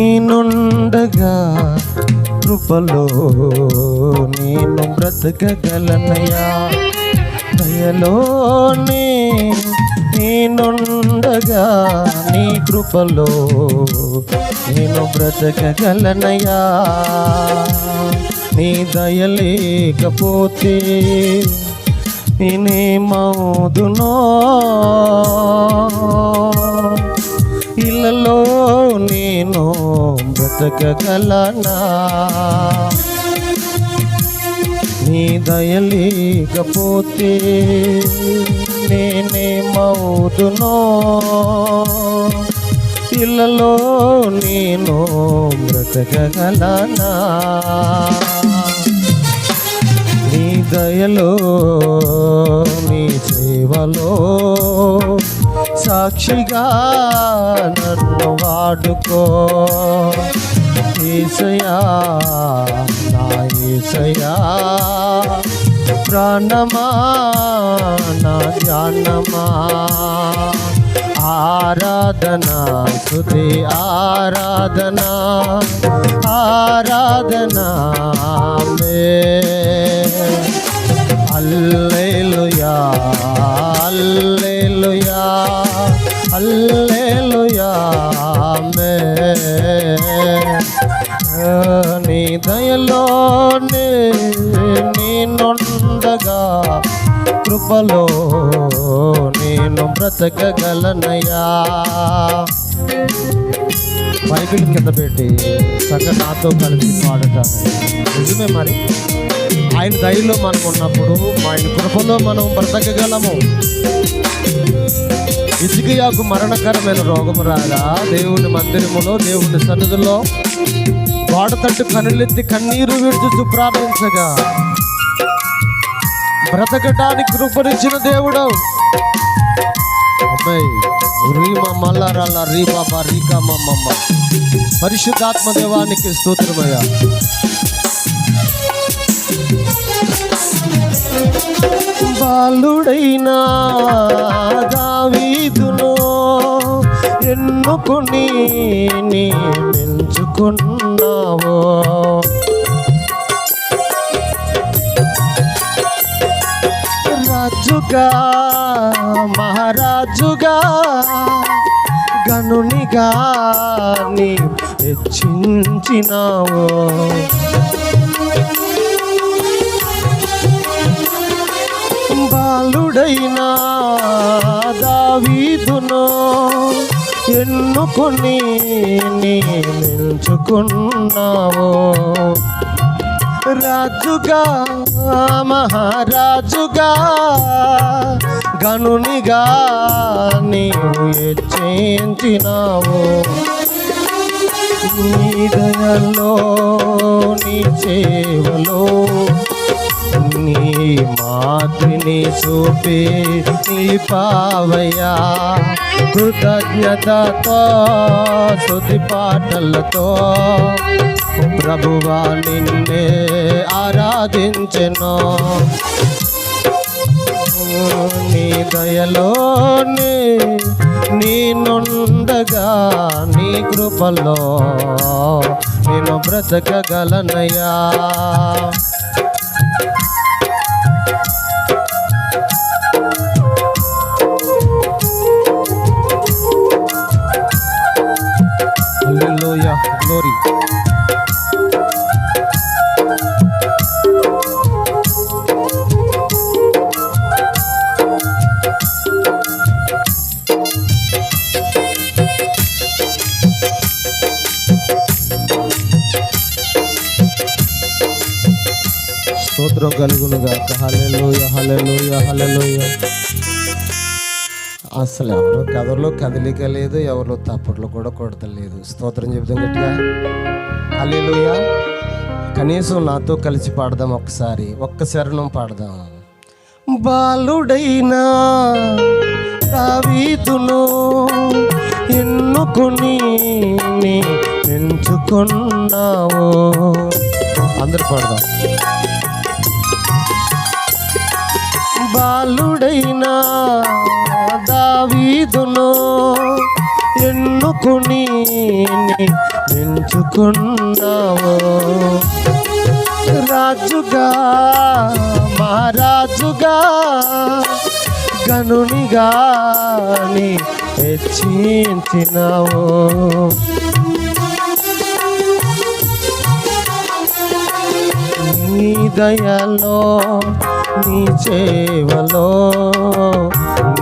నేనుండగా కృపలో నేను బ్రతకగలనయా దయలోనే నేనుండగా నీ కృపలో నేను బ్రతకగలనయా నీ దయ లేకపోతే నేనేమవుదునో? ఇళ్ళలో నేను బ్రతకగలనా? నీ దయలేకపోతే నేనేమవుదునో ఇళ్ళలో నేను బ్రతకగలనా? నీ దయలో నీ సేవలో సాక్షిగా నన్ను వాడుకో. ఏసయా నా ఏసయా ప్రాణమా నా జానమా ఆరాధనా స్తుతి ఆరాధనా ఆరాధనా మే అల్లెలుయా అల్లెలుయా కృపలో నేను బ్రతకగలనయా బైబిల్ కింద పెట్టి చక్కగా నాతో కలిసి పాడటాను నిజమే మరి. ఆయన దయలో మనం ఉన్నప్పుడు ఆయన కృపలో మనం బ్రతకగలము. ఇసుకయాకు మరణకరమైన రోగము రాగా దేవుని మందిరములో దేవుని సన్నిధిలో. గోడ తట్టు కనులెత్తి కన్నీరు విడుచుచు ప్రార్థించగా బ్రతకటానికి కృపనిచ్చిన దేవుడు అమ్మాయి రీమ మల్లారాల రీ బాబా రీకా మమ్మమ్మ పరిశుద్ధాత్మ దేవానికి స్తోత్రమయ్యా. బాలుడైనా దావీదును నీ పెంచుకున్నావో రాజుగా మహారాజుగా గనునిగా నీ హెచ్చించినావు. బాలుడైనా దావీదును ఎన్నుకొని నీ రాజుగా మహారాజుగా గనునిగా నీవు హెచ్చించినావు. నీ దయలో నీ చేవలో నీ మాతృని చూపి నీ పావయ్యా. కృతజ్ఞతతో శుద్ధి పాటలతో ప్రభువా నిన్నే ఆరాధించెను. నీ దయలోనే నేనుండగా నీ కృపలో నేను బ్రతకగలనయ్యా. Thank you. స్తోత్రం కలుగును గాక హలెలోయ హలెలోయ అసలు ఎవరు కథలో కదలిక లేదు ఎవరు తప్పట్లు కూడా కొడతలేదు స్తోత్రం చెబుతాం గట్టిగా. హల్లెలూయా. కనీసం నాతో కలిసి పాడదాం ఒక్కసారి ఒక్క శరణం పాడదాం. బాలుడైనా దావీదును ఎన్నుకొని పెంచుకున్నావు అందరు పాడదాం. బాలుడైనా దావీదును ఎన్నుకుని ఎంచుకున్నావు. రాజుగా మహారాజుగా గనునిగా హెచ్చించినావు. దయలో నీ చేవలో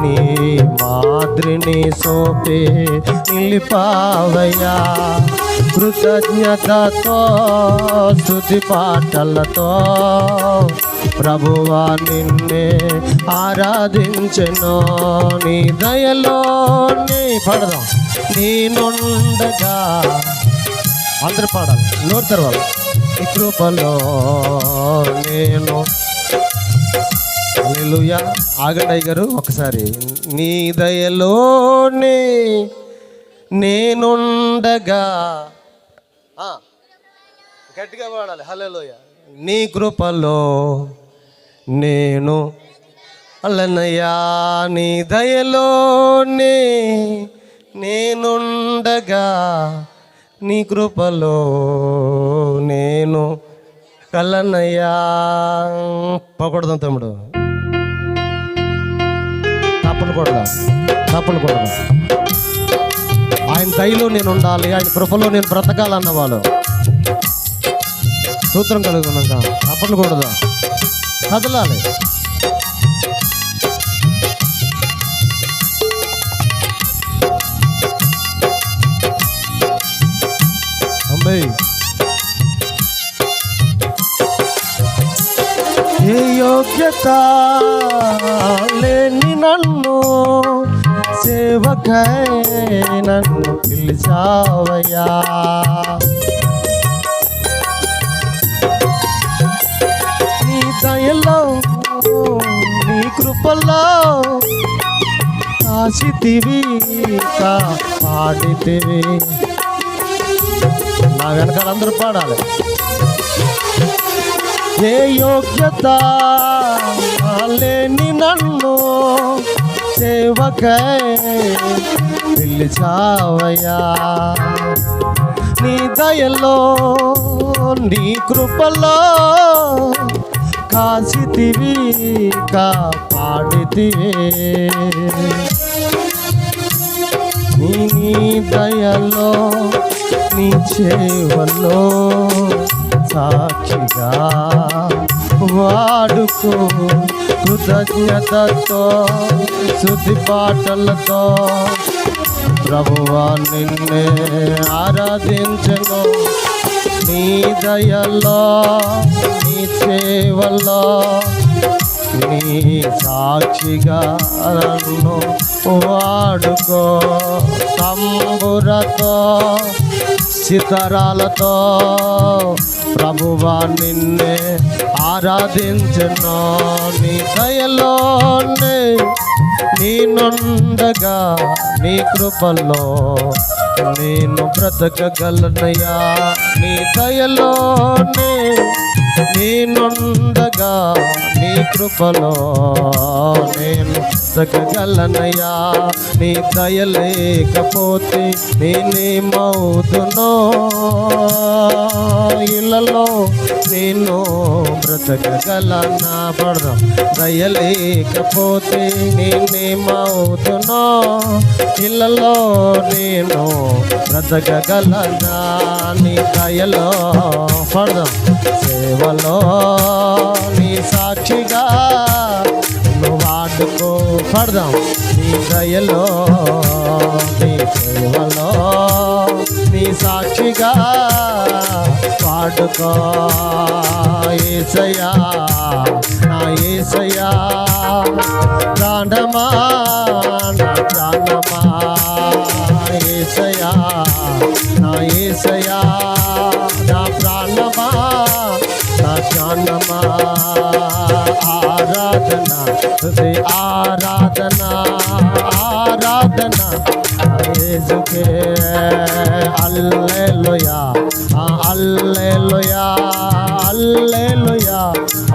నీ మాదిరిని సోపే నిలిపావయ్యా. కృతజ్ఞతతో స్థుతి పాటలతో ప్రభువా నిన్నే ఆరాధించెను. నీ దయలో నీ పడదాం. నేనుండగా అందరు పాడాలి. నోరు తర్వాత కృపలో నేను హల్లెలూయా. ఆగండి అయ్య గారు ఒకసారి. నీ దయలోనే నేనుండగా. గట్టిగా పాడాలి హల్లెలూయా. నీ కృపలో నేను అల్లనయ్యా. నీ దయలోనే నేనుండగా. నీ కృపలో నేను కల్లనయ్యా పోకూడదాం తమ్ముడు. తప్పలు కొడదాం. కొడదాం. ఆయన దయలో నేను ఉండాలి ఆయన కృపలో నేను బ్రతకాలన్న వాళ్ళు. సూత్రం కలుగుతున్నాక తప్పలు కొడదాం. కదలాలి. అమ్మాయి ఏ యోగ్యత లేని నన్ను సేవకై నన్ను పిలిచావయ్యా. నీ దయలో నీ కృపలో కాసితివి పాడితివి. నా వెనకాలందరూ పాడాలి. ఏ యోగ్యత లేని నన్ను సేవకై పిలిచావయ్యా. నీ దయలో నీ కృపలో కాసితివి కాపాడితివి. నీ నీ దయలో నీ చేవలో సాక్షిగా వాడుకో కృతజ్ఞతతో శుద్ధి పాటలతో. ప్రభువా నిన్నే ఆరాధించను. నీ దయలో నీ సేవలో నీ సాక్షిగా నన్ను వాడుకో. తంబురతో సితరాలతో ప్రభువా నిన్నే ఆరాధించను. నీ దయలోనే నీ నుండగా నీ కృపల్లో నేను బ్రతకగలనయ్యా నీ దయలోనే నేనుండగా నీ కృపలో నేను బ్రతకగలనయ్యా. నీ దయ లేకపోతే నేనేమవుతునో? ఇళ్ళలో నేను బ్రతకగలనా? పడదాం. దయ లేకపోతే నేనేమవుతునో? ఇళ్ళలో నేను బ్రతకగలనా నీ దయలో పడదాం. సేవలో నీ సాక్షిగా నువ్వు వాడుకో పడదాం. నీ దయలో నీ సేవలో నీ సాక్షిగా వాడుకో. ఏసయ్యా నా ఏసయ్యా ప్రాణమా నా ప్రాణమా. ఏసయ్యా నా ఏసయా నా ప్రాణమా నా ప్రాణమా ఆరాధన హృదయ ఆరాధన ఆరాధన. యేసుకే అల్లెలుయా అల్లెలుయా అల్లెలుయా.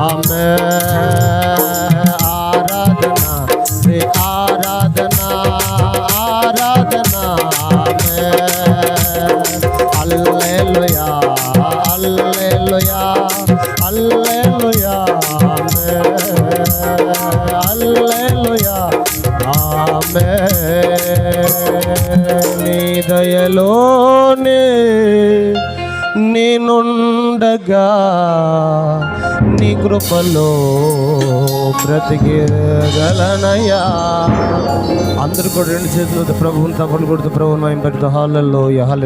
ఆమె ఆరాధన ఆమె నీ దయలోనే నేనుండగా నీ కృపలో బ్రతికేగలనయ్యా అందరూ కూడా రెండు చేతులతో ప్రభువుని తప్పలు కొడుతూ ప్రభువుని పెడుతూ. హాలల్లో హాల